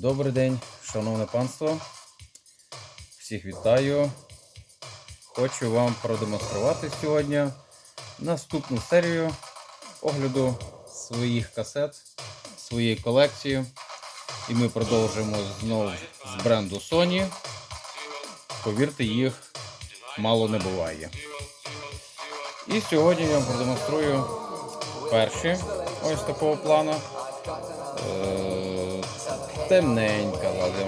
Добрий день, шановне панство. Всіх вітаю. Хочу вам продемонструвати сьогодні наступну серію огляду своїх касет, своєї колекції. І ми продовжуємо знову з бренду Sony. Повірте, їх мало не буває. І сьогодні я вам продемонструю перші ось такого плану. Темненька, ладно,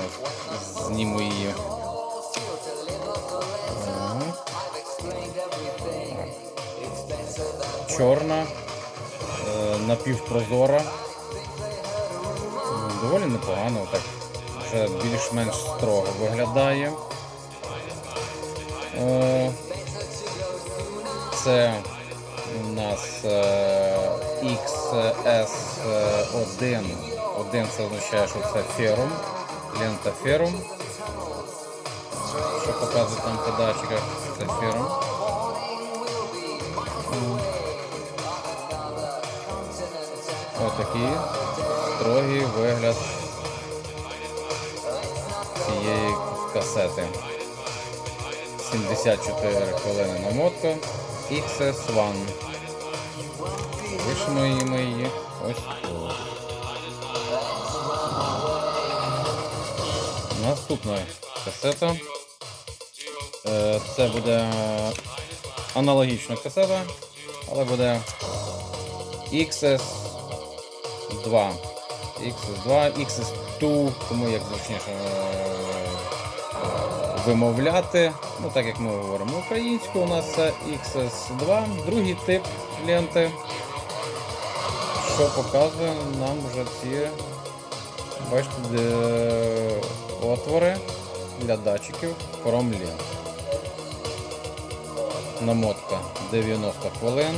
зніму її. Чорна, е, напівпрозора. Доволі непогано, так вже більш-менш строго виглядає. Е, Це у нас е, XS1. Один це означає, що це ферум, лента ферум. Що показує там по датчиках, це ферум. Отакий строгий вигляд цієї касети. 74 хвилини намотка XS1. Вишимо її ось тут. Наступна касета. Е, Це буде аналогічна касета, але буде XS2. XS2, XS2, кому як зручніше е, вимовляти. Ну, так як ми говоримо українською, у нас це XS2, другий тип ленти, що показує нам вже ці бачите, де отвори для датчиків промлент. Намотка 90 хвилин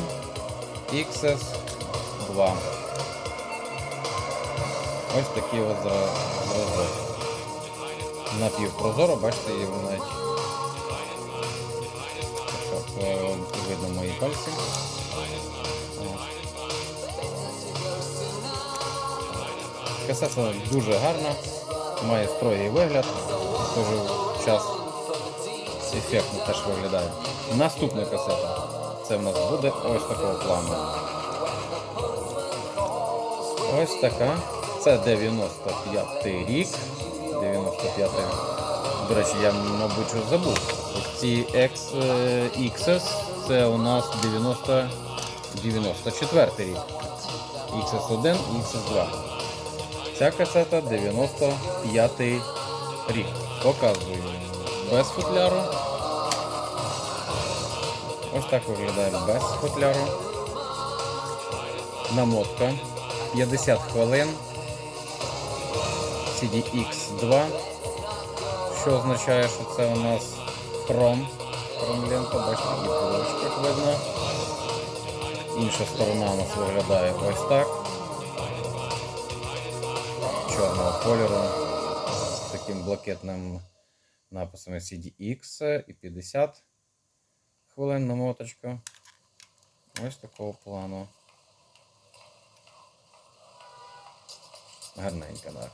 XS2. Ось такий от зра- зразок. Напівпрозоро, бачите, є навіть щоб е, видно мої пальці. От. Касета дуже гарна, має строгий вигляд, в той час ефектно теж виглядає. Наступна касета. Це в нас буде ось такого плану. Ось така. Це 95 рік. 95 До речі, я, мабуть, забув. Ось ці X, е, це у нас 90, 94 рік. XS1 і XS2. Ця касета 95 рік. Показую без футляру. Ось так виглядає без футляру. Намотка 50 хвилин. CDX2, що означає, що це у нас хром. Хром-лента, бачите, і полочка, видно. Інша сторона у нас виглядає ось так. Чорного кольору з таким блакитним написом CDX і 50 хвилин намоточка. Ось такого плану. Гарненька, так.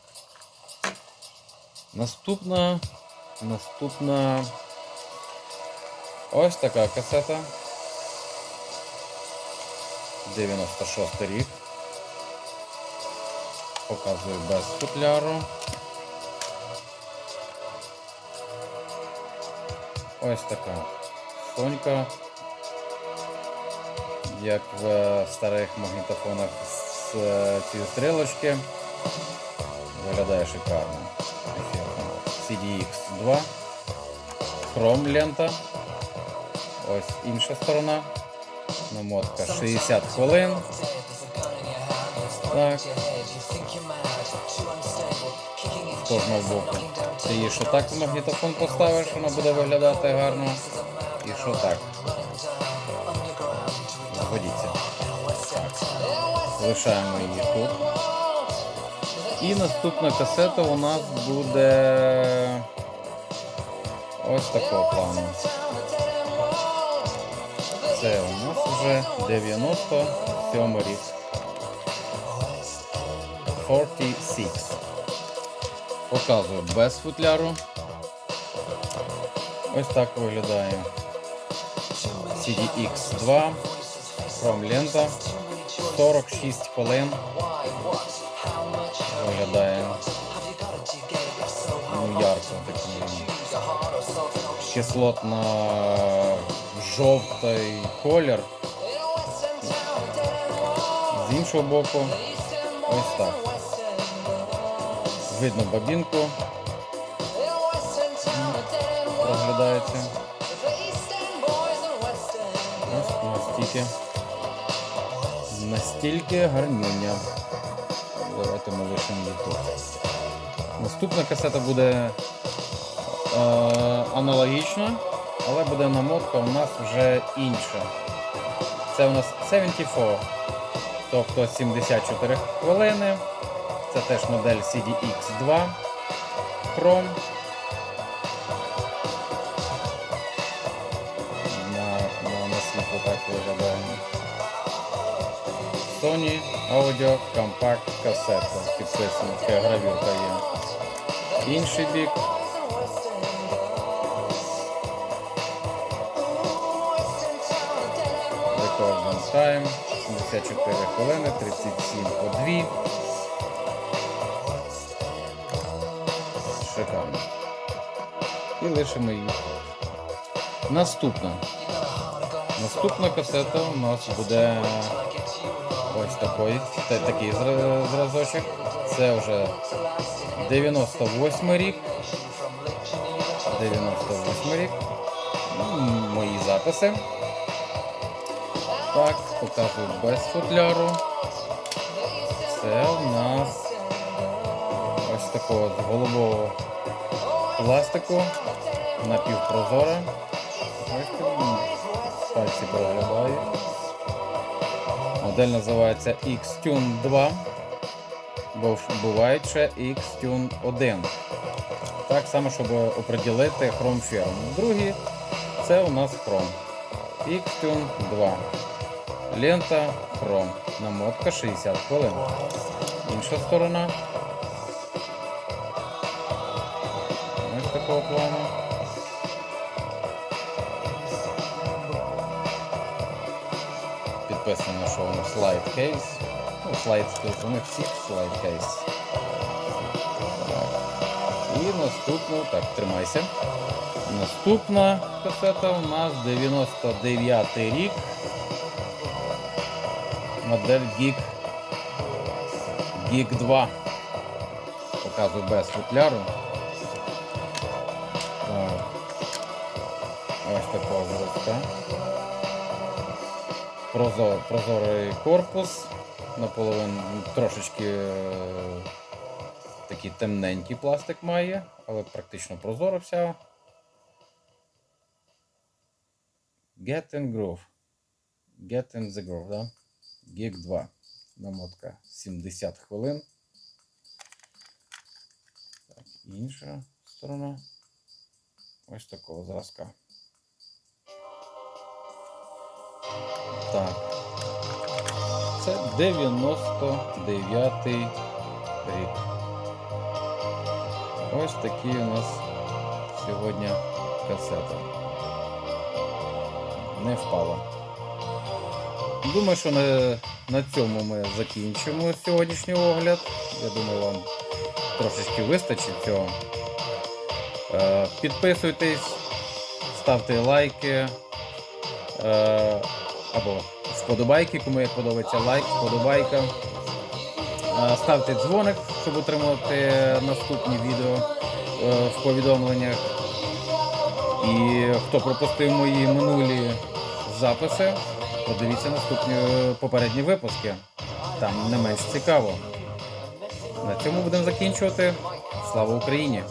Наступна. Наступна. Ось така касета. 96 рік. Показую без футляру. Ось така сонька. Як в старих магнітофонах з е, цієї стрілочки. Виглядає шикарно. CDX2. Хром лента. Ось інша сторона. Намотка 60 хвилин. Так. З кожного боку. Ти її що так в магнітофон поставиш, вона буде виглядати гарно. І що так. Згодіться. Так. Лишаємо її тут. І наступна касета у нас буде ось такого плану. Це у нас вже 97 рік. 46. Показую без футляру. Ось так виглядає CDX2. Chrome лента. 46 хвилин. Виглядає ну, ярко такий кислотно жовтий колір. З іншого боку, ось так. Видно бабінку. Розглядається. Ось настільки. Настільки гарнюня. Давайте ми лишимо її тут. Наступна касета буде е, аналогічна, але буде намотка у нас вже інша. Це у нас 74, тобто 74 хвилини. Це теж модель CDX2 Chrome. На, на, на світло так виглядає. Sony Audio Compact касета. Підписана, така гравюрка є. Інший бік. Recording time 74 хвилини, 37 по 2. Лишимо її. Наступна. Наступна касета у нас буде ось такий, та- такий зразочок. Це вже 98 рік. 98 рік. Мої записи. Так, показую без футляру. Це у нас ось такого з голубого пластику м, пальці проглядають. Модель називається Xtune 2. Бо буває ще Xtune 1. Так само, щоб оприділити Chrome фірму. Другий це у нас Chrome. Xtune 2. Лента Chrome. Намотка 60 хвилин. Інша сторона. Такого плану. Підписано, що воно слайд кейс. Ну, слайд кейс, у них всіх слайд кейс. І наступну, так, тримайся. Наступна касета у нас 99 рік. Модель Geek Geek 2. Показую без футляру. Такого зразка. Прозор, прозорий корпус. Наполовину трошечки е, такий темненький пластик має, але практично прозора вся. Get and Groove. Get in the Groove, да? Geek 2. Намотка 70 хвилин. Так, інша сторона. Ось такого зразка. Так. Це 99 рік. Ось такі у нас сьогодні касети. Не впала. Думаю, що на, на цьому ми закінчимо сьогоднішній огляд. Я думаю, вам трошечки вистачить цього. Е, підписуйтесь, ставте лайки. Або вподобайки, кому як подобається лайк, вподобайка. Е, Ставте дзвоник, щоб отримувати наступні відео е, в повідомленнях. І хто пропустив мої минулі записи, подивіться наступні е, попередні випуски. Там не менш цікаво. На цьому будемо закінчувати. Слава Україні!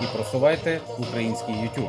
І просувайте український YouTube.